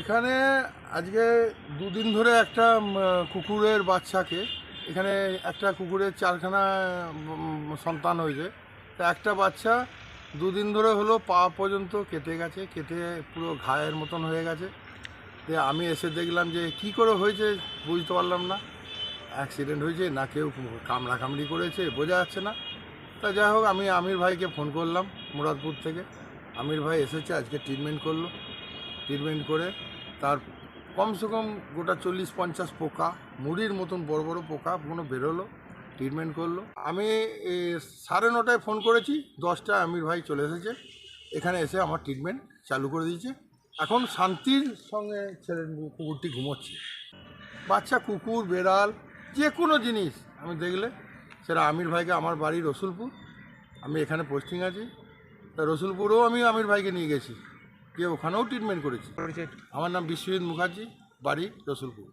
এখানে আজকে দুদিন ধরে একটা কুকুরের বাচ্চাকে, এখানে একটা কুকুরের চারখানা সন্তান হয়েছে। তা একটা বাচ্চা দুদিন ধরে হলো পা পর্যন্ত কেটে গেছে, কেটে পুরো ঘায়ের মতন হয়ে গেছে। তো আমি এসে দেখলাম যে কি করে হয়েছে, বুঝতে পারলাম না। অ্যাক্সিডেন্ট হয়েছে, না কেউ কামড়া কামড়ি করেছে, বোঝা যাচ্ছে না। তা যাই হোক, আমি আমির ভাইকে ফোন করলাম মুরাদপুর থেকে। আমির ভাই এসেছে, আজকে ট্রিটমেন্ট করল। ট্রিটমেন্ট করে, তার কমসে কম গোটা চল্লিশ পঞ্চাশ পোকা, মুড়ির মতন বড় বড় পোকা কোনো বেরোলো ট্রিটমেন্ট করল। আমি সাড়ে নটায় ফোন করেছি, দশটায় আমির ভাই চলে এসেছে, এখানে এসে আমার ট্রিটমেন্ট চালু করে দিয়েছে। এখন শান্তির সঙ্গে ছেলে কুকুরটি ঘুমোচ্ছে। বাচ্চা, কুকুর, বেড়াল, যে কোনো জিনিস আমি দেখলে, সেটা আমির ভাইকে, আমার বাড়ি রসুলপুর, আমি এখানে পোস্টিং আছি। তা রসুলপুরেও আমি আমির ভাইকে নিয়ে গেছি। গিয়ে ওখানেও ট্রিটমেন্ট করেছি। আমার নাম বিশ্বজিৎ মুখার্জি বাড়ি রসুলপুর।